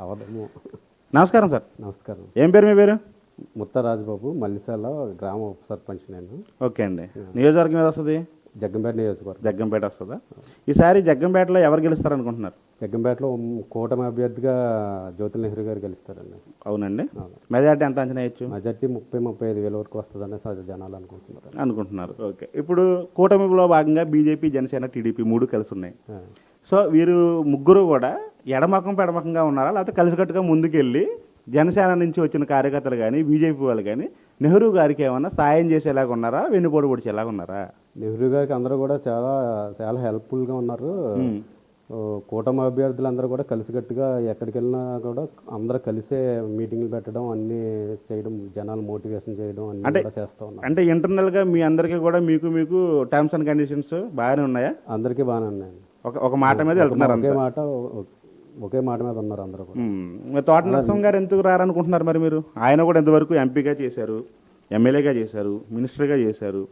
అవదము నమస్కారం సార్. నమస్కారం. ఏం పేరు మీ పేరు? ముత్తరాజుబాబు మల్లిసాల గ్రామ ఉప సర్పంచ్ నేను. ఓకే అండి. నియోజకవర్గం ఏది వస్తుంది? జగ్గంపేట నియోజకవర్గం. జగ్గంపేట వస్తుందా? ఈసారి జగ్గంపేటలో ఎవరు గెలుస్తారు అనుకుంటున్నారు జగ్గంపేటలో కూటమి అభ్యర్థిగా జ్యోతుల నెహ్రూ గారు గెలుస్తారండి. అవునండి. అవును. మెజార్టీ ఎంత అంచనా వేయచ్చు? మెజార్టీ ముప్పై ముప్పై ఐదు వేల వరకు వస్తుందని సహజ జనాలు అనుకుంటున్నారు. అనుకుంటున్నారు. ఓకే. ఇప్పుడు కూటమిలో భాగంగా బీజేపీ జనసేన టీడీపీ మూడు కలిసి ఉన్నాయి. సో వీరు ముగ్గురు కూడా ఎడమకం పెడమకంగా ఉన్నారా? లేకపోతే కలిసికట్టుగా ముందుకెళ్ళి జనసేన నుంచి వచ్చిన కార్యకర్తలు కానీ బీజేపీ వాళ్ళు కానీ నెహ్రూ గారికి ఏమన్నా సాయం చేసేలాగా ఉన్నారా? వెన్నుపోటు పొడిచేలాగా ఉన్నారా? నెహ్రూ గారికి అందరూ కూడా చాలా చాలా హెల్ప్ఫుల్గా ఉన్నారు. కూటమి అభ్యర్థులు అందరూ కూడా కలిసికట్టుగా ఎక్కడికి వెళ్ళినా కూడా అందరూ కలిసే మీటింగ్లు పెట్టడం అన్నీ చేయడం జనాలు మోటివేషన్ చేయడం అన్నీ కూడా చేస్తూ ఉన్నారు. అంటే ఇంటర్నల్గా మీ అందరికీ కూడా మీకు మీకు టర్మ్స్ అండ్ కండిషన్స్ బాగానే ఉన్నాయా? అందరికీ బాగానే ఉన్నాయండి. ఒక ఒక మాట మీద వెళ్తున్నారు ఒకే మాట ఒకే మాట మీద ఉన్నారు అందరూ కూడా. తోట నరసింహ గారు ఎందుకు రారనుకుంటున్నారు మరి మీరు? ఆయన కూడా ఇంతవరకు ఎంపీగా చేశారు ఎమ్మెల్యేగా చేశారు మినిస్టర్గా చేశారు.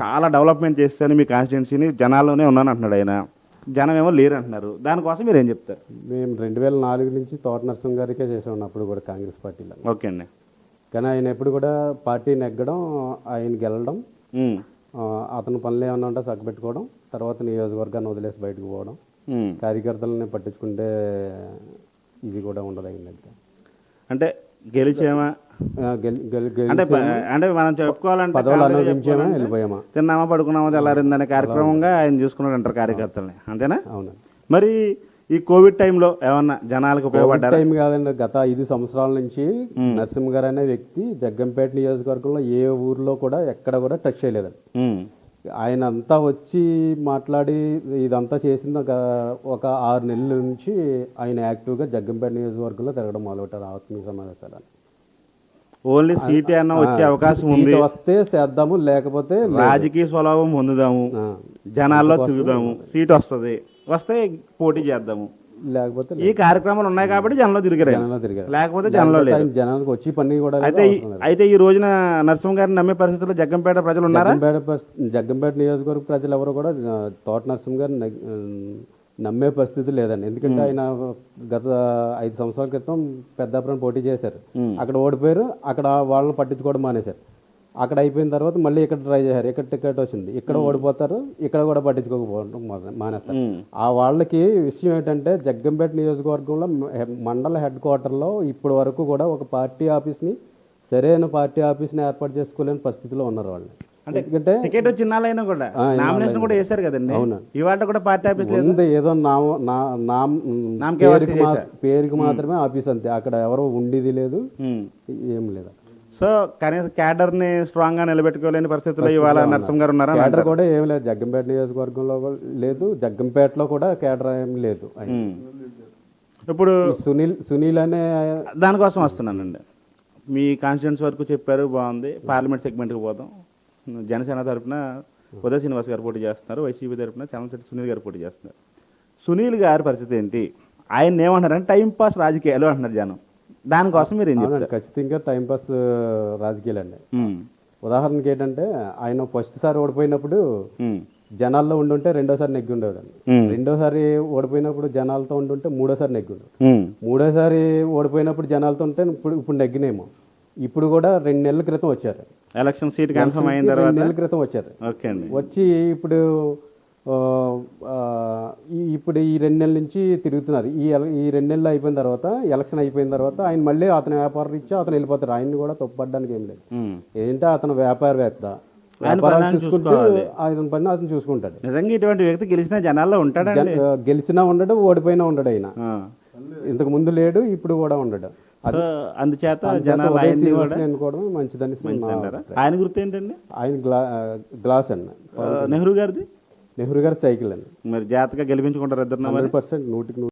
చాలా డెవలప్మెంట్ చేస్తాను మీ కాన్స్టిట్యున్సీని జనాల్లోనే ఉన్నాను అంటున్నాడు ఆయన. జనం ఏమో లేరు అంటున్నారు దానికోసం మీరు ఏం చెప్తారు? మేము రెండు వేల నాలుగు నుంచి తోట నరసింహ గారికే చేసాం అప్పుడు కూడా కాంగ్రెస్ పార్టీలో. ఓకే అండి. కానీ ఆయన ఎప్పుడు కూడా పార్టీ నెగ్గడం ఆయన గెలడం అతని పనులు ఏమన్నా ఉంటే చక్కబెట్టుకోవడం తర్వాత నియోజకవర్గాన్ని వదిలేసి బయటకు పోవడం. కార్యకర్తలని పట్టించుకుంటే ఇది కూడా ఉండదు ఆయనకి అంటే గెలిచేమా? అంటే అంటే మనం చెప్పుకోవాలంటే అనుభవించామా వెళ్ళిపోయామా? తిన్నామా పడుకున్నామా తెల్లారిందనే కార్యక్రమంగా ఆయన చూసుకున్నాడు అంటారు కార్యకర్తల్ని. అంతేనా? అవును. మరి ఈ కోవిడ్ టైంలో ఏమన్నా జనాలకు ఉపయోగపడ్డారా? టైం కాదండి. గత ఐదు సంవత్సరాల నుంచి నరసింహ గారు అనే వ్యక్తి జగ్గంపేట నియోజకవర్గంలో ఏ ఊర్లో కూడా ఎక్కడ కూడా టచ్ చేయలేదండి. ఉమ్. ఆయన అంతా వచ్చి మాట్లాడి ఇదంతా చేసిన ఒక ఒక ఆరు నెలల నుంచి ఆయన యాక్టివ్గా జగ్గంపేట నియోజకవర్గంలో తిరగడం మొదలుపెట్టారు ఆత్మీయ సమావేశాలు ఓన్లీ సీట్ అన్న వచ్చే అవకాశం ఉంది. వస్తే చేద్దాము లేకపోతే. రాజకీయ స్వభావం పొందుదాము. జనాల్లో తిరుగుదాము. సీట్ వస్తుంది. వస్తే పోటీ చేద్దాము. లేకపోతే ఈ కార్యక్రమాలు ఉన్నాయి కాబట్టి జనంలో తిరిగారు. జనంలో తిరిగారు. లేకపోతే జనంలో లేదు జనానికి వచ్చి పని కూడా అయితే. అయితే ఈ రోజున నరసింహ గారిని నమ్మే పరిస్థితుల్లో జగ్గంపేట ప్రజలు ఉన్నారా? జగ్గంపేట జగ్గంపేట నియోజకవర్గ ప్రజలు ఎవరు కూడా తోట నరసింహ గారిని నమ్మే పరిస్థితి లేదండి. ఎందుకంటే ఆయన గత ఐదు సంవత్సరాల క్రితం పెద్దాపురం పోటీ చేశారు. అక్కడ ఓడిపోయారు. అక్కడ వాళ్ళని పట్టించుకోవడం మానేశారు. అక్కడ అయిపోయిన తర్వాత మళ్ళీ ఇక్కడ ట్రై చేశారు. ఇక్కడ టికెట్ వచ్చింది. ఇక్కడ ఓడిపోతారు. ఇక్కడ కూడా పట్టించుకోకపోవడం మానే- మానేస్తారు. ఆ వాళ్ళకి విషయం ఏంటంటే జగ్గంపేట నియోజకవర్గంలో మండల హెడ్ క్వార్టర్లో ఇప్పటి వరకు కూడా ఒక పార్టీ ఆఫీస్ని సరైన పార్టీ ఆఫీస్ని ఏర్పాటు చేసుకోలేని పరిస్థితిలో ఉన్నారు వాళ్ళు. ఎందుకంటే టికెట్ కూడా నామినేషన్ కూడా వేశారు కదండి. అవును. ఇవాళ కూడా పార్టీ ఆఫీస్ లేదు. ముందు ఏదో పేరుకి మాత్రమే ఆఫీస్ అంతే. అక్కడ ఎవరో ఉండేది లేదు. ఏం లేదు. సో కనీసం క్యాడర్ని స్ట్రాంగ్గా నిలబెట్టుకోలేని పరిస్థితుల్లో ఇవాళ నరసింహ గారు ఉన్నారా? కేడర్ కూడా ఏం లేదు. జగ్గంపేట నియోజకవర్గంలో లేదు. జగ్గంపేటలో కూడా కేడర్ ఏం లేదు. ఇప్పుడు సునీల్ సునీల్ అనే దానికోసం వస్తున్నానండి. మీ కాన్స్టిట్యూన్స్ వరకు చెప్పారు బాగుంది. పార్లమెంట్ సెగ్మెంట్కి పోదాం. జనసేన తరపున ఉదయ శ్రీనివాస్ గారు పోటీ చేస్తున్నారు. వైసీపీ తరపున చంద్రశెట్టి సునీల్ గారు పోటీ చేస్తున్నారు. సునీల్ గారి పరిస్థితి ఏంటి? ఆయన ఏమంటారంటే టైం పాస్ రాజకీయాలు అంటున్నారు జనం. దానికోసం మీరు ఏం చెప్తారు? ఖచ్చితంగా టైంపాస్ రాజకీయాలండి. ఉమ్. ఉదాహరణకి ఏంటంటే ఆయన ఫస్ట్ సారి ఓడిపోయినప్పుడు. జనాల్లో ఉండుంటే రెండోసారి నెగ్గి ఉండేవాడు. ఉమ్. రెండోసారి ఓడిపోయినప్పుడు జనాలతో ఉండుంటే మూడోసారి నెగ్గి ఉమ్. మూడోసారి ఓడిపోయినప్పుడు జనాలతో ఉంటే ఇప్పుడు ఇప్పుడు నెగ్గినేమో. ఇప్పుడు కూడా రెండు నెలల క్రితం వచ్చారు. ఎలక్షన్ సీట్ కన్ఫర్మ్ అయిన తర్వాత? నెలల క్రితం వచ్చారు. అండి. వచ్చి ఇప్పుడు ఇప్పుడు ఈ రెండు నెలల నుంచి తిరుగుతున్నారు. ఈ ఈ రెండు నెలలు అయిపోయిన తర్వాత ఎలక్షన్ అయిపోయిన తర్వాత ఆయన మళ్ళీ అతని వ్యాపారం ఇచ్చి అతను వెళ్ళిపోతారు ఆయన్ని కూడా తప్పడానికి ఏం లేదు. ఏంటంటే అతను వ్యాపారవేత్త. ఆయన పని అతను చూసుకుంటాడు. నిజంగా ఇటువంటి వ్యక్తి గెలిచిన జనాల్లో ఉంటాడండి. గెల్- గెలిచినా ఉండడు ఓడిపోయినా ఉండడు ఆయన. ఇంతకు ముందు లేడు ఇప్పుడు కూడా ఉండడు. అందుచేత జనాలు మంచిదని? ఆయన గుర్తు ఏంటండి? ఆయన గ్లా గ్లాస్ అండి నెహ్రూ గారిది? నెహ్రూ గారి సైకిల్ అండి మరి జాతగా గెలిపించుకుంటారు ఇద్దరు పర్సెంట్ నూటికి నూరు